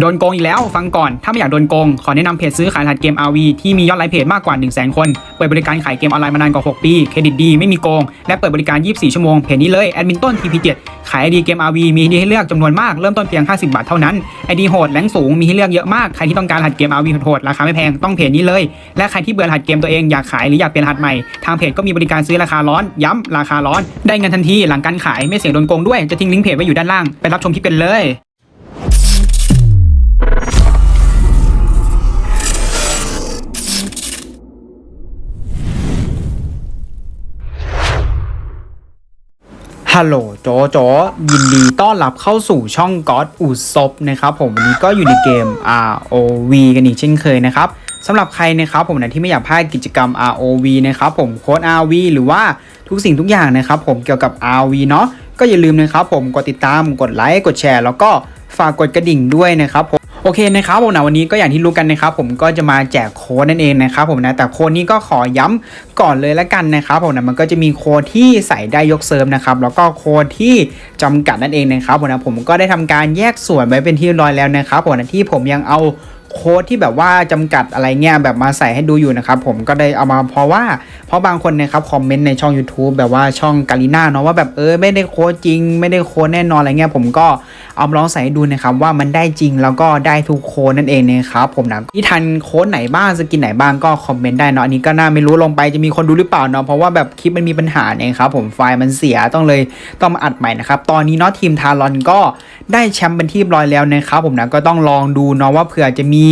โดนโกงอีกแล้วฟังก่อน ถ้าไม่อยากโดนโกง ขอแนะนำเพจซื้อขายรหัสเกม RV ที่มียอดไลค์เพจมากกว่า 1 0 0 0 0 0 คน เปิดบริการขายเกมออนไลน์มานานกว่า 6 ปี เครดิตดี ไม่มีโกง และเปิดบริการ 24 ชั่วโมง เพจนี้เลยแอดมินต้น TP7 ขายไอดีเกม RV มีให้เลือกจำนวนมาก เริ่มต้นเพียง 50 บาทเท่านั้นไอดีโหดแรงสูงมีให้เลือกเยอะมากใครที่ต้องการรหัสเกม RV โหดๆราคาไม่แพงต้องเพจนี้เลย และใครที่เบื่อรหัสเกมตัวเองอยากขายหรืออยากเปลี่ยนรหัสใหม่ทางเพจก็มีบริการซื้อราคาร้อน ย้ำราคาร้อน ได้เงินทันทีหลังการขายไม่เสี่ยงโดนโกงด้วยจะทิ้งลิงก์เพจไว้อยู่ด้านล่างไปรับชมคลิปกันเลย ฮัลโหลโจโจยินดีต้อนรับเข้าสู่ช่องก็อดอุศบนะครับผมวันนี้ก็อยู่ในเกม ROV กันอีกเช่นเคยนะครับสำหรับใครนะครับผมนะที่ไม่อยากพลาดกิจกรรม ROV นะครับผมโค้ด RV หรือว่าทุกสิ่งทุกอย่างนะครับผมเกี่ยวกับ RV เนาะก็อย่าลืมนะครับผมกดติดตามกดไลค์กดแชร์ แล้วก็ฝากกดกระดิ่งด้วยนะครับผม โอเคนะครับผมนะวันนี้ก็อย่างที่รู้กันนะครับผมก็จะมาแจกโค้ดนั่นเองนะครับผมนะแต่โค้ดนี้ก็ขอย้ำก่อนเลยละกันนะครับผมนะมันก็จะมีโค้ดที่ใส่ได้ยกเซิร์ฟนะครับแล้วก็โค้ดที่จำกัดนั่นเองนะครับผมนะผมก็ได้ทำการแยกส่วนไว้เป็นที่ร้อยแล้วนะครับผมนะที่ผมยังเอา โค้ดที่แบบว่าจำกัดอะไรเงี้ยแบบมาใส่ให้ดูอยู่นะครับผมก็ได้เอามาเพราะว่าเพราะบางคนนะครับคอมเมนต์ในช่อง YouTube แบบว่าช่องกาลิน่าเนาะว่าแบบเออไม่ได้โค้ดจริง ไม่ได้โค้ดแน่นอนอะไรเงี้ยผมก็เอามาลองใส่ให้ดูนะครับว่ามันได้จริงแล้วก็ได้ทุกโค้ดนั่นเองนะครับผมนะที่ทันโค้ดไหนบ้างสกินไหนบ้างก็คอมเมนต์ได้เนาะอันนี้ก็น่าไม่รู้ลงไปจะมีคนดูหรือเปล่าเนาะเพราะว่าแบบคลิปมันมีปัญหาเนี่ยครับผมไฟล์มันเสียต้องเลยต้องมาอัดใหม่นะครับตอนนี้เนาะทีมทารอนก็ได้แชมป์เป็นที่เรียบร้อยแล้วนะครับผมนะก็ต้องลองดูเนาะว่าเผื่อจะมี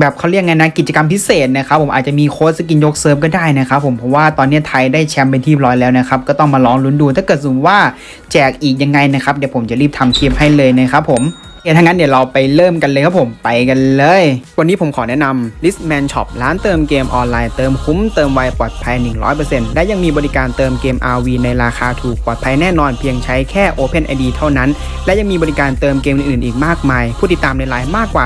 แบบเขาเรียกไงนะกิจกรรมพิเศษนะครับผมอาจจะมีโค้ดสกินยกเซิร์ฟก็ได้นะครับผมเพราะว่าตอนนี้ไทยได้แชมป์เป็นที่ร้อยแล้วนะครับก็ต้องมาลองลุ้นดู ถ้าเกิดสมมติว่าแจกอีกยังไงนะครับเดี๋ยวผมจะรีบทำคลิปให้เลยนะครับผม โอเคถ้างั้นเดี๋ยวเราไปเริ่มกันเลยครับผมไปกันเลย วันนี้ผมขอแนะนำ Listman Shop ร้านเติมเกมออนไลน์เติมคุ้มเติมไวปลอดภัย 100%และยังมีบริการเติมเกม RV ในราคาถูกปลอดภัยแน่นอนเพียงใช้แค่ Open ID เท่านั้น และยังมีบริการเติมเกมอื่นๆอีกมากมาย ผู้ติดตามในไลน์มากกว่า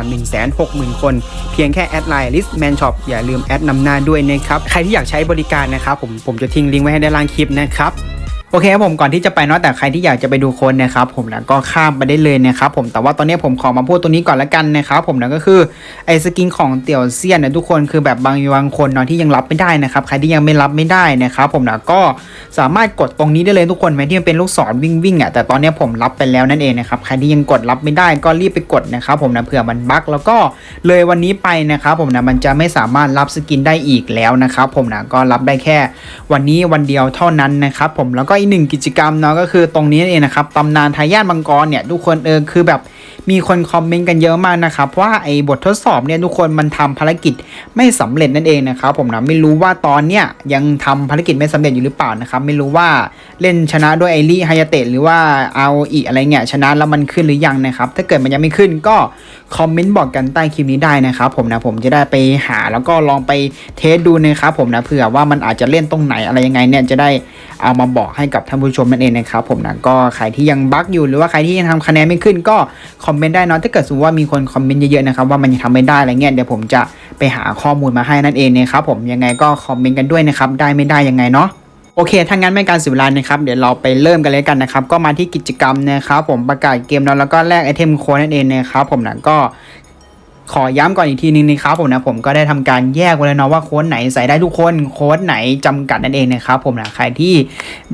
160,000 คน เพียงแค่แอดไลน์ Listman Shop อย่าลืมแอดนำหน้าด้วยนะครับใครที่อยากใช้บริการนะครับผมผมจะทิ้งลิงก์ไว้ให้ด้านล่างคลิปนะครับ โอเคครับผมก่อนที่จะไปเนาะแต่ใครที่อยากจะไปดูคนนะครับผมนะก็ข้ามไปได้เลยนะครับผมแต่ว่าตอนนี้ผมขอมาพูดตัวนี้ก่อนละกันนะครับผมนะก็คือไอ้สกินของเตี่ยวเซียนเนี่ยทุกคนคือแบบบางบางคนเนาะที่ยังรับไม่ได้นะครับใครที่ยังไม่รับไม่ได้นะครับผมนะก็สามารถกดตรงนี้ได้เลยทุกคนไหมที่มันเป็นลูกศรวิ่งวิ่งอะแต่ตอนนี้ผมรับไปแล้วนั่นเองนะครับใครที่ยังกดรับไม่ได้ก็รีบไปกดนะครับผมนะเผื่อมันบั๊กแล้วก็เลยวันนี้ไปนะครับผมนะมันจะไม่สามารถรับสกินได้อีกแล้วนะครับผมนะก็รับได้แค่วันนี้วันเดียวเท่านั้นนะครับผมแล้วก็หนึ่งกิจกรรมเนาะก็คือตรงนี้นั่นเองนะครับตำนานทายาทมังกรเนี่ยทุกคนเออคือแบบ มีคนคอมเมนต์กันเยอะมากนะครับว่าไอ้บททดสอบเนี่ยทุกคนมันทำภารกิจไม่สำเร็จนั่นเองนะครับผมนะไม่รู้ว่าตอนเนี้ยยังทำภารกิจไม่สำเร็จอยู่หรือเปล่านะครับไม่รู้ว่าเล่นชนะด้วยไอรีไฮยาเตะหรือว่าเอาอีอะไรเงี้ยชนะแล้วมันขึ้นหรือยังนะครับถ้าเกิดมันยังไม่ขึ้นก็คอมเมนต์บอกกันใต้คลิปนี้ได้นะครับผมนะผมจะได้ไปหาแล้วก็ลองไปเทสดูนะครับผมนะเผื่อว่ามันอาจจะเล่นตรงไหนอะไรยังไงเนี่ยจะได้เอามาบอกให้กับท่านผู้ชมนั่นเองนะครับผมนะก็ใครที่ยังบั๊กอยู่หรือว่าใครที่ยังทำคะแนนไม่ขึ้นก็คอมอมเมนต์ได้เนอะถ้าเกิดสมมติว่ามีคนคอมเมนต์เยอะๆนะครับว่ามันยังทำไม่ได้อะไรเงี้ยเดี๋ยวผมจะไปหาข้อมูลมาให้นั่นเองนะครับผมยังไงก็คอมเมนต์กันด้วยนะครับได้ไม่ได้ยังไงเนาะโอเค ถ้างั้นไม่การเสียเวลานะครับ เดี๋ยวเราไปเริ่มกันเลยกันนะครับ ก็มาที่กิจกรรมนะครับ ผมประกาศเกมเนาะแล้วก็แลกไอเทมโค้ดนั่นเองนะครับ ผมนะก็ ขอย้ำก่อนอีกทีนึงนะครับผมนะผมก็ได้ทำการแยกไว้แล้วเนาะว่าโค้ดไหนใส่ได้ทุกคนโค้ดไหนจำกัดนั่นเองนะครับผมนะใครที่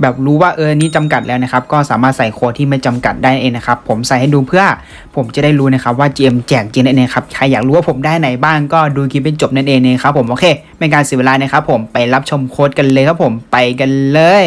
แบบรู้ว่าเออนี่จำกัดแล้วนะครับก็สามารถใส่โค้ดที่ไม่จำกัดได้เองนะครับผมใส่ให้ดูเพื่อผมจะได้รู้นะครับว่า GM แจกจริงนั่นเองครับใครอยากรู้ว่าผมได้ไหนบ้างก็ดูคลิปเป็นจบนั่นเองนะครับผมโอเคไม่การเสียเวลานะครับผมไปรับชมโค้ดกันเลยครับผมไปกันเลย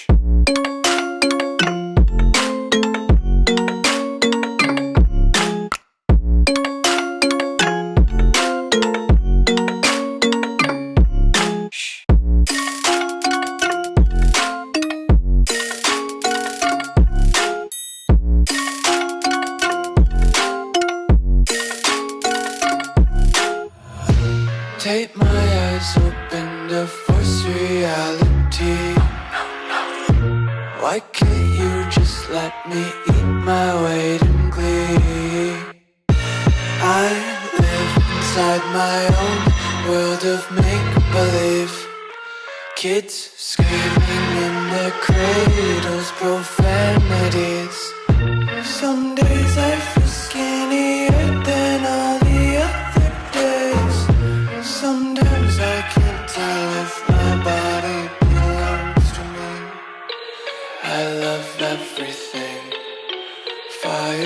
Me eat my weight in glee. I live inside my own world of make believe. Kids screaming in the cradles, profanities. Some days I feel skinnier than all the other days. Sometimes I can't tell if my body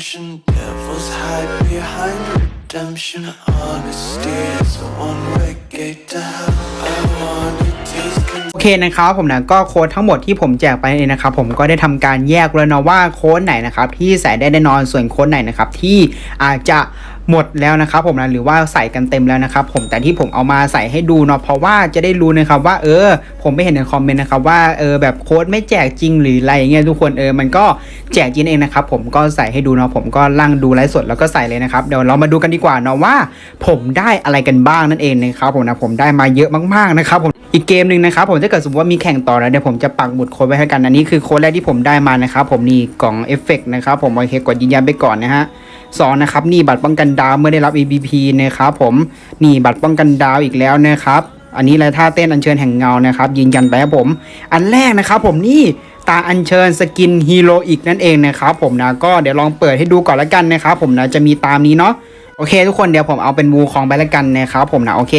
Attention. Devils hide behind redemption. Honesty is a one-way gate to hell. I wanna taste. Con- โอเคนะครับผมนะก็โค้ดทั้งหมดที่ผมแจกไปเนี่ยนะครับผมก็ได้ทำการแยกแล้วนะว่าโค้ดไหนนะครับที่ใส่ได้แน่นอนส่วนโค้ดไหนนะครับที่อาจจะ หมดแล้วนะครับผมนะหรือว่าใส่กันเต็มแล้วนะครับผมแต่ที่ผมเอามาใส่ให้ดูเนาะเพราะว่าจะได้รู้นะครับว่าเออ ผมไม่เห็นในคอมเมนต์นะครับว่าเออแบบโค้ดไม่แจกจริงหรืออะไรอย่างเงี้ยทุกคนเออมันก็แจกจริงเองนะครับผมก็ใส่ให้ดูเนาะผมก็ลั่งดูไลฟ์สดแล้วก็ใส่เลยนะครับเดี๋ยวเรามาดูกันดีกว่าเนาะว่า ผมได้อะไรกันบ้างนั่นเองนะครับผมนะผมได้มาเยอะมากๆนะครับผมอีกเกมหนึ่งนะครับผมถ้าเกิดสมมติว่ามีแข่งต่อนะเดี๋ยวผมจะปักหมุดโค้ดไว้ให้กันอันนี้คือโค้ดแรกที่ผมได้มานะครับผมนี่กล่องเอฟเฟกต์นะครับผมโอเคกดยืนยันไปก่อนนะฮะ สองนะครับนี่บัตรป้องกันดาวเมื่อได้รับ EBP นะครับผมนี่บัตรป้องกันดาวอีกแล้วนะครับอันนี้เลยท่าเต้นอัญเชิญแห่งเงานะครับยืนยันไปครับผม อันแรกนะครับผมนี่ตาอัญเชิญสกินฮีโร่อีกนั่นเองนะครับผมนะก็เดี๋ยวลองเปิดให้ดูก่อนละกันนะครับผมนะจะมีตามนี้เนาะ โอเค ทุกคนเดี๋ยวผมเอาเป็นวูคองไปแล้วกันนะครับผมนะโอเค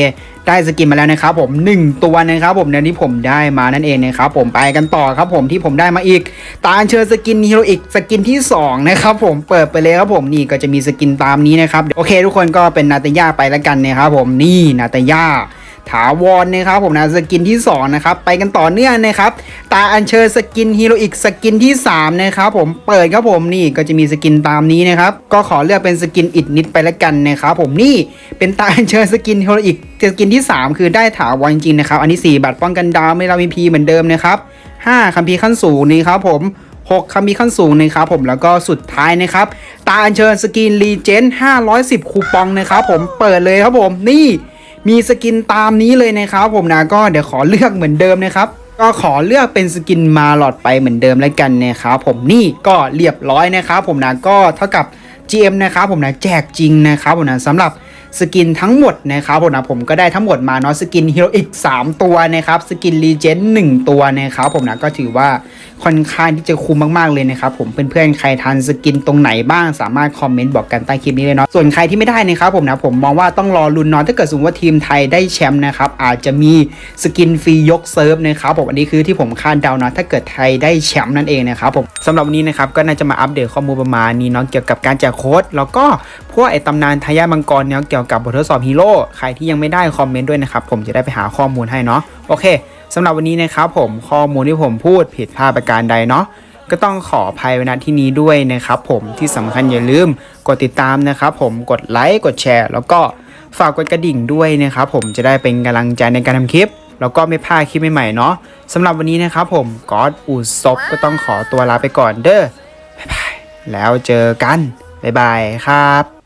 ได้สกินมาแล้วนะครับผม 1 ตัวนะครับผมในที่ผมได้มานั่นเองนะครับผมไปกันต่อครับผมที่ผมได้มาอีก ตาเชิญสกินฮีโร่อีกสกินที่2นะครับผมเปิดไปเลยครับผมนี่ก็จะมีสกินตามนี้นะครับโอเค ทุกคนก็เป็นนาตาย่าไปแล้วกันนะครับผมนี่นาตาย่า ถาวรนะครับผมนะสกินที่2นะครับไปกันต่อเนื่องนะครับตาอัญเชิญสกินฮีโรอีกสกินที่3นะครับผมเปิดครับผมนี่ก็จะมีสกินตามนี้นะครับก็ขอเลือกเป็นสกินอิดนิดไปละกันนะครับผมนี่เป็นตาอัญเชิญสกินฮีโรอีกสกินที่ 3 คือได้ถาวรจริงๆนะครับอันนี้4บัตรป้องกันดาวไม่เรามีพีเหมือนเดิมนะครับ5คัมภีร์ขั้นสูงนี่ครับผม6คำมีขั้นสูงนะครับผมแล้วก็สุดท้ายนะครับ ตาอัญเชิญสกินรีเจน510 คูปองนะครับผมเปิดเลยครับผมนี่ มีสกินตามนี้เลยนะครับผมนะก็เดี๋ยวขอเลือกเหมือนเดิมนะครับก็ขอเลือกเป็นสกินมาหลอดไปเหมือนเดิมแล้วกันนะครับผมนี่ก็เรียบร้อยนะครับผมนะก็เท่ากับ GM นะครับผมนะแจกจริงนะครับผมนะสำหรับ สกินทั้งหมดนะครับผมนะผมก็ได้ทั้งหมดมาเนาะสกินฮีโร่อีก3ตัวนะครับสกินรีเจน1ตัวนะครับผมนะก็ถือว่าค่อนข้างที่จะคุ้มมากๆเลยนะครับผมเพื่อนๆใครทันสกินตรงไหนบ้างสามารถคอมเมนต์บอกกันใต้คลิปนี้เลยเนาะส่วนใครที่ไม่ได้นะครับผมนะผมมองว่าต้องรอลุ้นเนาะถ้าเกิดสมมติว่าทีมไทยได้แชมป์นะครับอาจจะมีสกินฟรียกเซิร์ฟนะครับผมอันนี้คือที่ผมคาดเดาเนาะถ้าเกิดไทยได้แชมป์นั่นเองนะครับผมสำหรับวันนี้นะครับก็น่าจะมาอัปเดตข้อมูลประมาณนี้เนาะเกี่ยวกับการแจกโค้ดแล้วก็พวกไอตำนานทายาทมังกรเนี่ยเกี่ยวกับบททดสอบฮีโร่ใครที่ยังไม่ได้คอมเมนต์ด้วยนะครับ ผมจะได้ไปหาข้อมูลให้เนาะโอเคสำหรับวันนี้นะครับผมข้อมูลที่ผมพูดผิดพลาดประการใดเนาะก็ต้องขออภัยณที่นี้ด้วยนะครับผมที่สำคัญอย่าลืมกดติดตามนะครับผมกดไลค์กดแชร์ แล้วก็ฝากกดกระดิ่งด้วยนะครับผมจะได้เป็นกำลังใจในการทำคลิป แล้วก็ไม่พลาดคลิปใหม่ๆเนาะสำหรับวันนี้นะครับผมกอตอูซบก็ต้องขอตัวลาไปก่อนเด้อบ๊ายบายแล้วเจอกันบ๊ายบายครับ